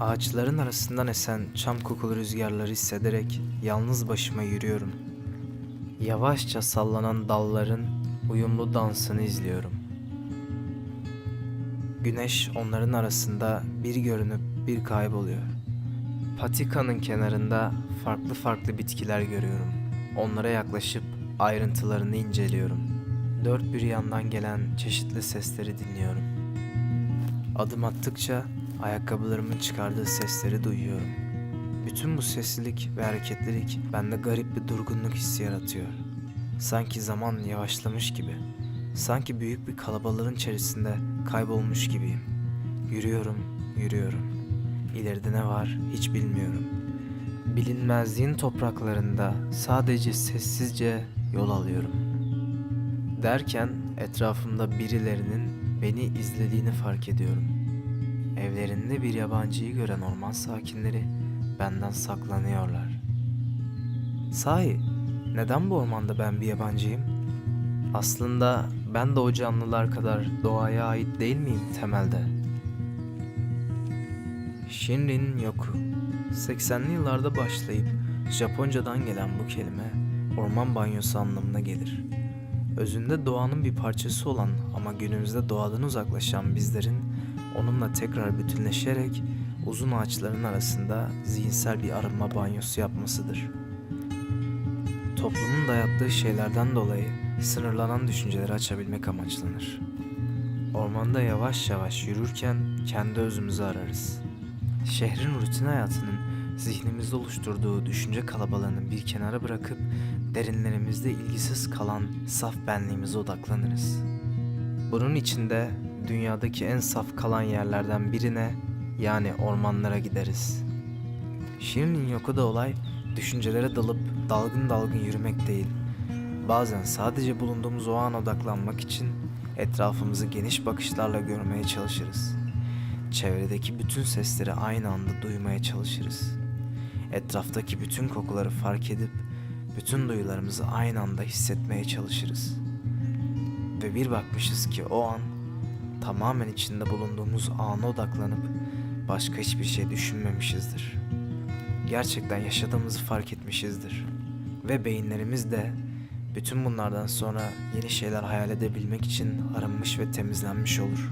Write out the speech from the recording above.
Ağaçların arasından esen çam kokulu rüzgarları hissederek yalnız başıma yürüyorum. Yavaşça sallanan dalların uyumlu dansını izliyorum. Güneş onların arasında bir görünüp bir kayboluyor. Patikanın kenarında farklı farklı bitkiler görüyorum. Onlara yaklaşıp ayrıntılarını inceliyorum. Dört bir yandan gelen çeşitli sesleri dinliyorum. Adım attıkça ayakkabılarımın çıkardığı sesleri duyuyorum. Bütün bu seslilik ve hareketlilik bende garip bir durgunluk hissi yaratıyor. Sanki zaman yavaşlamış gibi. Sanki büyük bir kalabalığın içerisinde kaybolmuş gibiyim. Yürüyorum, yürüyorum. İleride ne var hiç bilmiyorum. Bilinmezliğin topraklarında sadece sessizce yol alıyorum. Derken etrafımda birilerinin beni izlediğini fark ediyorum. Evlerinde bir yabancıyı gören orman sakinleri benden saklanıyorlar. Sahi, neden bu ormanda ben bir yabancıyım? Aslında ben de o canlılar kadar doğaya ait değil miyim temelde? Shinrin Yoku 80'li yıllarda başlayıp Japoncadan gelen bu kelime orman banyosu anlamına gelir. Özünde doğanın bir parçası olan ama günümüzde doğadan uzaklaşan bizlerin onunla tekrar bütünleşerek uzun ağaçların arasında zihinsel bir arınma banyosu yapmasıdır. Toplumun dayattığı şeylerden dolayı sınırlanan düşünceleri açabilmek amaçlanır. Ormanda yavaş yavaş yürürken kendi özümüzü ararız. Şehrin rutin hayatının zihnimizde oluşturduğu düşünce kalabalığını bir kenara bırakıp derinlerimizde ilgisiz kalan saf benliğimize odaklanırız. Bunun içinde dünyadaki en saf kalan yerlerden birine yani ormanlara gideriz. Şirin'in yoku da olay düşüncelere dalıp dalgın dalgın yürümek değil. Bazen sadece bulunduğumuz o an odaklanmak için etrafımızı geniş bakışlarla görmeye çalışırız. Çevredeki bütün sesleri aynı anda duymaya çalışırız. Etraftaki bütün kokuları fark edip bütün duyularımızı aynı anda hissetmeye çalışırız. Ve bir bakmışız ki o an tamamen içinde bulunduğumuz ana odaklanıp başka hiçbir şey düşünmemişizdir. Gerçekten yaşadığımızı fark etmişizdir. Ve beyinlerimiz de bütün bunlardan sonra yeni şeyler hayal edebilmek için arınmış ve temizlenmiş olur.